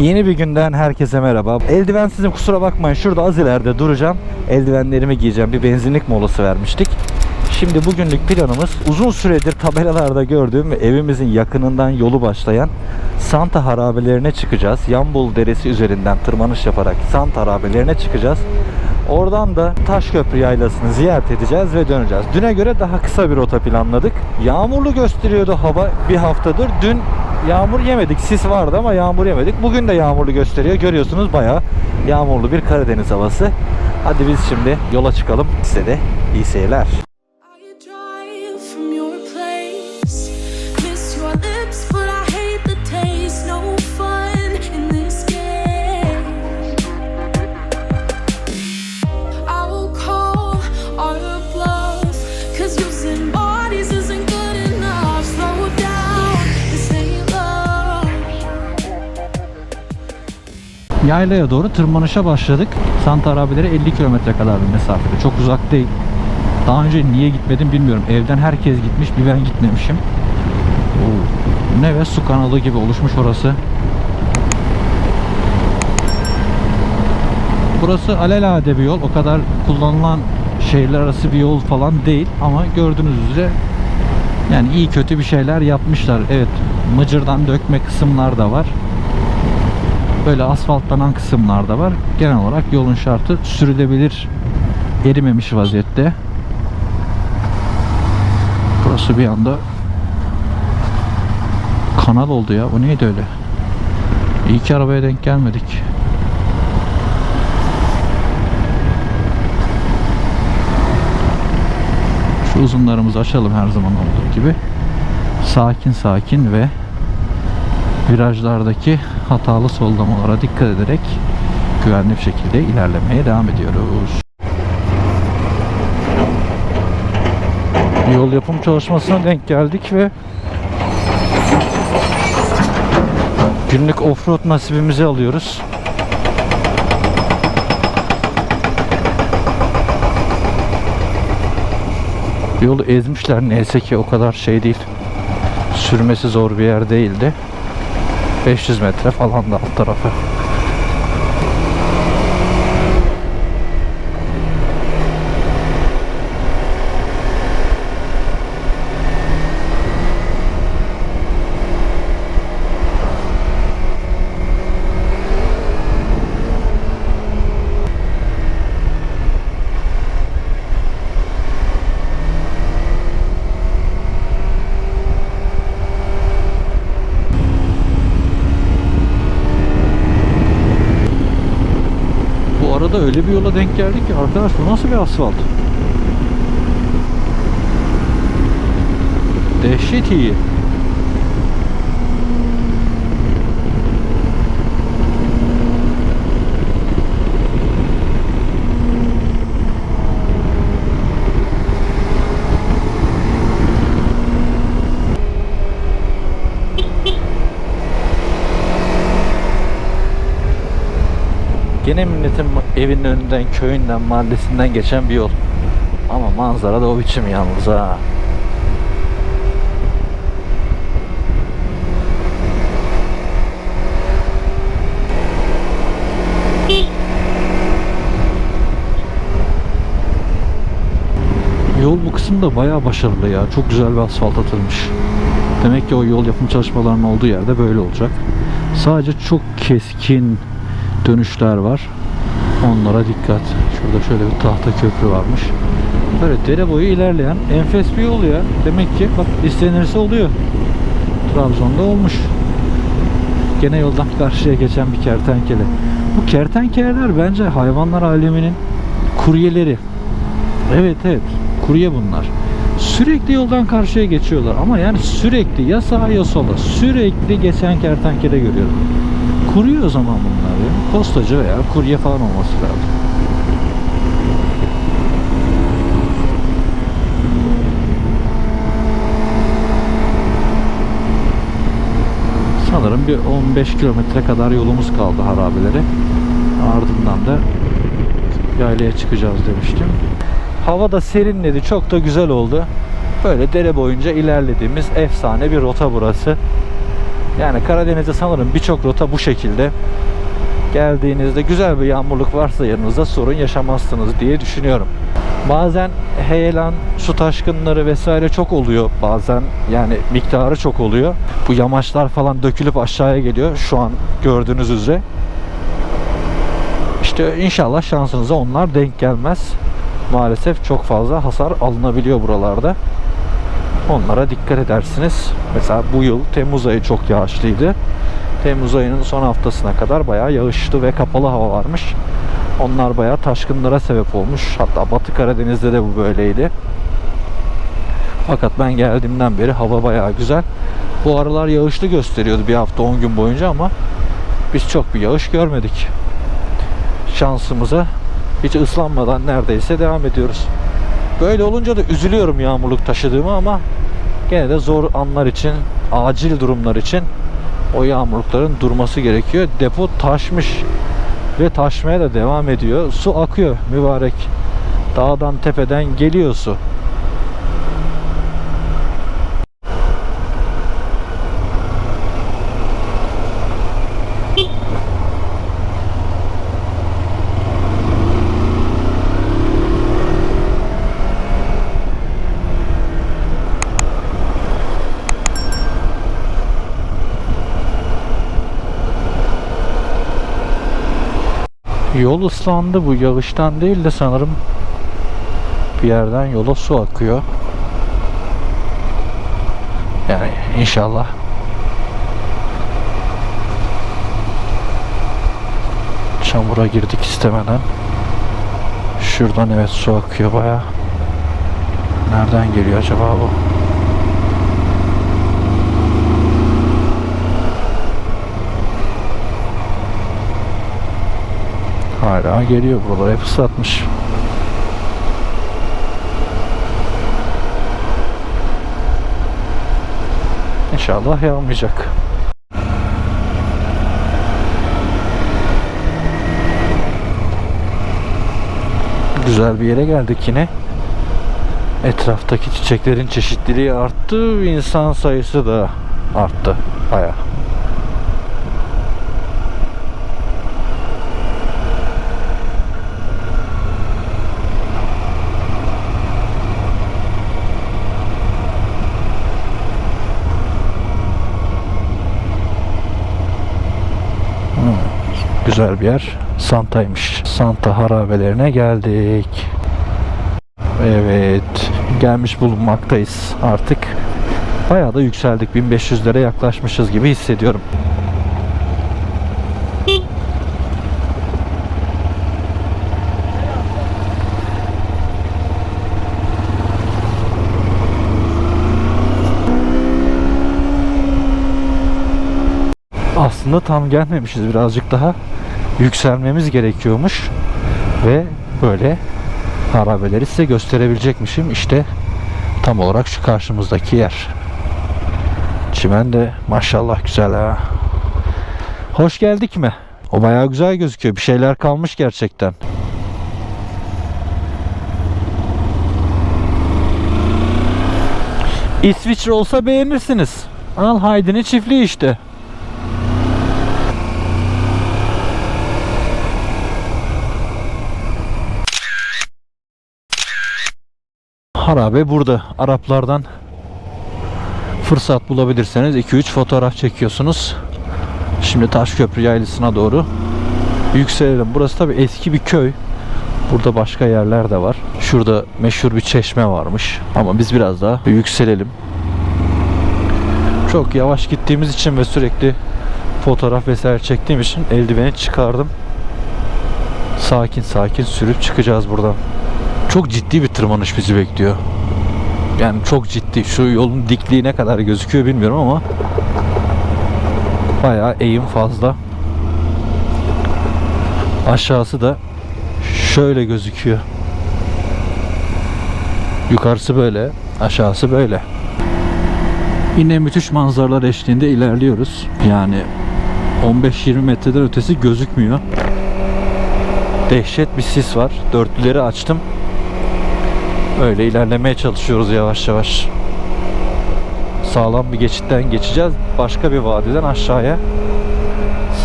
Yeni bir günden herkese merhaba. Eldivensizim kusura bakmayın. Şurada az ileride duracağım. Eldivenlerimi giyeceğim. Bir benzinlik molası vermiştik. Şimdi bugünlük planımız uzun süredir tabelalarda gördüğüm ve evimizin yakınından yolu başlayan Santa harabelerine çıkacağız. Yambul Deresi üzerinden tırmanış yaparak Santa harabelerine çıkacağız. Oradan da Taşköprü Yaylası'nı ziyaret edeceğiz ve döneceğiz. Düne göre daha kısa bir rota planladık. Yağmurlu gösteriyordu hava bir haftadır. Dün yağmur yemedik. Sis vardı ama yağmur yemedik. Bugün de yağmurlu gösteriyor. Görüyorsunuz bayağı yağmurlu bir Karadeniz havası. Hadi biz şimdi yola çıkalım. Size de iyi seyirler. Yaylaya doğru tırmanışa başladık. Santa Arabeleri 50 kilometre kadar bir mesafede. Çok uzak değil. Daha önce niye gitmedim bilmiyorum. Evden herkes gitmiş bir ben gitmemişim. Ne ve su kanalı gibi oluşmuş orası. Burası alelade bir yol. O kadar kullanılan şehirler arası bir yol falan değil. Ama gördüğünüz üzere yani iyi kötü bir şeyler yapmışlar. Evet mıcırdan dökme kısımlar da var böyle asfaltlanan kısımlar da var. Genel olarak yolun şartı sürülebilir erimemiş vaziyette. Burası bir anda kanal oldu ya. O neydi öyle? İyi ki arabaya denk gelmedik. Şu uzunlarımızı açalım her zaman olduğu gibi. Sakin sakin ve virajlardaki hatalı sollamalara dikkat ederek güvenli bir şekilde ilerlemeye devam ediyoruz. Yol yapım çalışmasına denk geldik ve günlük offroad nasibimizi alıyoruz. Yolu ezmişler neyse ki o kadar şey değil. Sürmesi zor bir yer değildi. 500 metre falan da alt tarafı. Bu arada öyle bir yola denk geldik ki arkadaş bu nasıl bir asfalt? Dehşet iyi. Gene milletin evinin önünden, köyünden, mahallesinden geçen bir yol. Ama manzara da o biçim yalnız ha. Yol bu kısımda bayağı başarılı ya. Çok güzel bir asfalt atılmış. Demek ki o yol yapım çalışmalarının olduğu yerde böyle olacak. Sadece çok keskin dönüşler var. Onlara dikkat. Şurada şöyle bir tahta köprü varmış. Böyle dere boyu ilerleyen enfes bir yol ya. Demek ki bak istenirse oluyor. Trabzon'da olmuş. Gene yoldan karşıya geçen bir kertenkele. Bu kertenkeleler bence hayvanlar aleminin kuryeleri. Evet evet kurye bunlar. Sürekli yoldan karşıya geçiyorlar ama yani sürekli ya sağa ya sola sürekli geçen kertenkele görüyorum. Kurye o zaman bunlar ya. Postacı veya kurye falan olması lazım. Sanırım bir 15 kilometre kadar yolumuz kaldı harabelere. Ardından da yaylaya çıkacağız demiştim. Hava da serinledi. Çok da güzel oldu. Böyle dere boyunca ilerlediğimiz efsane bir rota burası. Yani Karadeniz'de sanırım birçok rota bu şekilde. Geldiğinizde güzel bir yağmurluk varsa yanınızda sorun yaşamazsınız diye düşünüyorum. Bazen heyelan, su taşkınları vesaire çok oluyor bazen. Yani miktarı çok oluyor. Bu yamaçlar falan dökülüp aşağıya geliyor. Şu an gördüğünüz üzere. İşte inşallah şansınıza onlar denk gelmez. Maalesef çok fazla hasar alınabiliyor buralarda. Onlara dikkat edersiniz. Mesela bu yıl Temmuz ayı çok yağışlıydı. Temmuz ayının son haftasına kadar bayağı yağışlı ve kapalı hava varmış. Onlar bayağı taşkınlara sebep olmuş. Hatta Batı Karadeniz'de de bu böyleydi. Fakat ben geldiğimden beri hava bayağı güzel. Bu aralar yağışlı gösteriyordu bir hafta 10 gün boyunca ama biz çok bir yağış görmedik. Şansımıza hiç ıslanmadan neredeyse devam ediyoruz. Böyle olunca da üzülüyorum yağmurluk taşıdığımı ama gene de zor anlar için, acil durumlar için o yağmurlukların durması gerekiyor. Depo taşmış ve taşmaya da devam ediyor. Su akıyor mübarek. Dağdan tepeden geliyor su. Yol ıslandı bu yağıştan değil de sanırım bir yerden yola su akıyor. Yani inşallah çamura girdik istemeden. Şuradan evet su akıyor baya. Nereden geliyor acaba bu? Hala geliyor buralar hep ıslatmış. İnşallah yağmayacak. Güzel bir yere geldik yine. Etraftaki çiçeklerin çeşitliliği arttı, insan sayısı da arttı baya. Güzel bir yer. Santa'ymış. Santa harabelerine geldik. Evet. Gelmiş bulunmaktayız artık. Bayağı da yükseldik. 1500'lere yaklaşmışız gibi hissediyorum. Aslında tam gelmemişiz. Birazcık daha yükselmemiz gerekiyormuş. Ve böyle harabeleri size gösterebilecekmişim. İşte tam olarak şu karşımızdaki yer. Çimen de maşallah güzel ha. Hoş geldik mi? O bayağı güzel gözüküyor. Bir şeyler kalmış gerçekten. İsviçre olsa beğenirsiniz. Al Haydi'nin çiftliği işte. Harabe burada. Araplardan fırsat bulabilirseniz 2-3 fotoğraf çekiyorsunuz. Şimdi Taşköprü yaylısına doğru yükselelim. Burası tabi eski bir köy. Burada başka yerler de var. Şurada meşhur bir çeşme varmış. Ama biz biraz daha yükselelim. Çok yavaş gittiğimiz için ve sürekli fotoğraf vesaire çektiğim için eldiveni çıkardım. Sakin sakin sürüp çıkacağız buradan. Çok ciddi bir tırmanış bizi bekliyor. Yani çok ciddi. Şu yolun dikliği ne kadar gözüküyor bilmiyorum ama bayağı eğim fazla. Aşağısı da şöyle gözüküyor. Yukarısı böyle, aşağısı böyle. Yine müthiş manzaralar eşliğinde ilerliyoruz. Yani 15-20 metreden ötesi gözükmüyor. Dehşet bir sis var. Dörtlüleri açtım. Öyle ilerlemeye çalışıyoruz yavaş yavaş. sağlam bir geçitten geçeceğiz. Başka bir vadiden aşağıya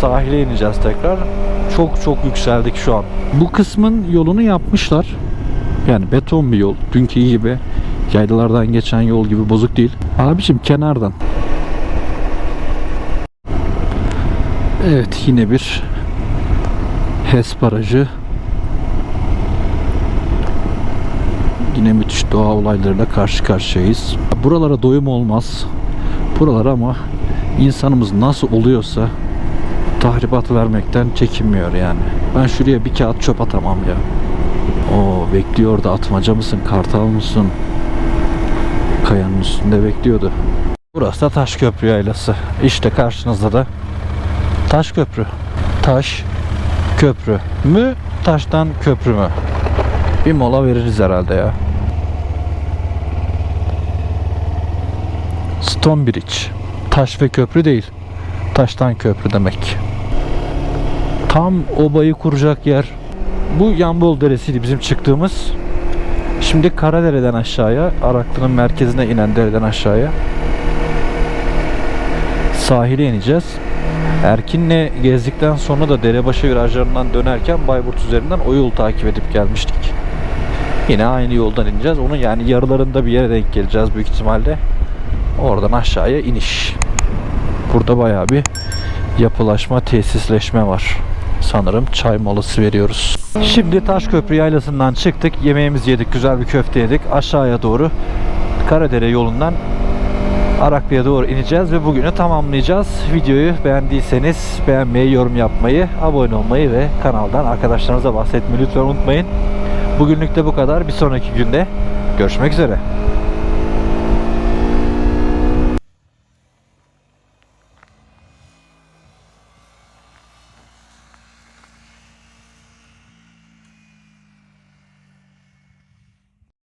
sahile ineceğiz tekrar. Çok çok yükseldik şu an. Bu kısmın yolunu yapmışlar. Yani beton bir yol. Dünkü gibi yaylalardan geçen yol gibi bozuk değil. Abicim kenardan. Evet yine bir HES barajı. Yine müthiş doğa olaylarıyla karşı karşıyayız. Buralara doyum olmaz. Buralara ama insanımız nasıl oluyorsa tahribat vermekten çekinmiyor yani. Ben şuraya bir kağıt çöp atamam ya. O bekliyor da atmaca mısın, kartal mısın? Kayanın üstünde bekliyordu. Burası da Taş Köprü Yaylası. İşte karşınızda da Taş Köprü. Taş Köprü mü? Taştan köprü mü? Bir mola veririz herhalde ya. Stone Bridge. Taş ve köprü değil. Taştan köprü demek. Tam obayı kuracak yer. Bu Yambol Deresi'ydi bizim çıktığımız. Şimdi Karadere'den aşağıya, Araklı'nın merkezine inen dereden aşağıya sahile ineceğiz. Erkin'le gezdikten sonra da Derebaşı virajlarından dönerken Bayburt üzerinden o yolu takip edip gelmiştik. Yine aynı yoldan ineceğiz. Onun yani yarılarında bir yere denk geleceğiz büyük ihtimalle. Oradan aşağıya iniş. Burada bayağı bir yapılaşma, tesisleşme var. Sanırım çay molası veriyoruz. Şimdi Taşköprü yaylasından çıktık. Yemeğimizi yedik, güzel bir köfte yedik. Aşağıya doğru Karadere yolundan Araklı'ya doğru ineceğiz ve bugünü tamamlayacağız. Videoyu beğendiyseniz beğenmeyi, yorum yapmayı, abone olmayı ve kanaldan arkadaşlarınıza bahsetmeyi lütfen unutmayın. Bugünlük de bu kadar. Bir sonraki günde görüşmek üzere.